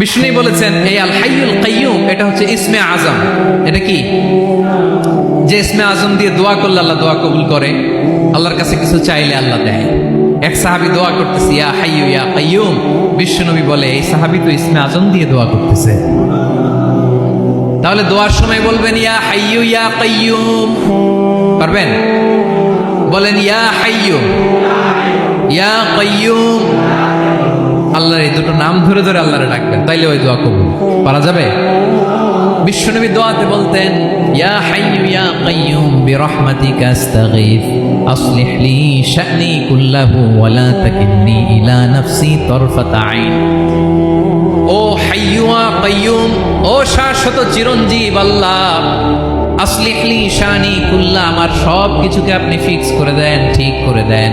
বিষ্ণু বলেছেন, এই আল হাইয়ুল কাইয়ুম, এটা হচ্ছে ইসমে আজম। এটা কি? যে ইসমে আজম দিয়ে দোয়া করলে আল্লাহ দোয়া কবুল করে, আল্লাহর কাছে কিছু চাইলে আল্লাহ দেয়। এক সাহাবি দোয়া করতেছে, ইয়া হাইয়ু, ইয়া কাইয়ুম। বিশ্বনবী বলে, এই সাহাবি তো ইসমে আজম দিয়ে দোয়া করতেছে। তাহলে দোয়ার সময় বলবেন, ইয়া হাইয়ু, ইয়া কাইয়ুম। পারবেন? বলেন, ইয়া হাইয়ু ইয়া দুটো নাম ধরে ধরে আল্লাহরে ডাকবেন। তাইলে ওই দোয়া কবুল। পারা যাবে? বিশ্বনবী দোয়াতে বলতেন, ইয়া হাইয়ু ইয়া কাইয়ুম বিরহমাতিকা আস্তাগীথ আসলিহ লি শা'নি কুল্লাহু ওয়া লা তাকিলনি ইলা নাফসি তরফাতা আইন। ও হাইয়ুয়া কাইয়ুম, ও শাশ্বত চিরঞ্জীব আল্লাহ আসলিহলি শানি কুল্লা আমার সব কিছুকে আপনি ফিক্স করে দেন, ঠিক করে দেন।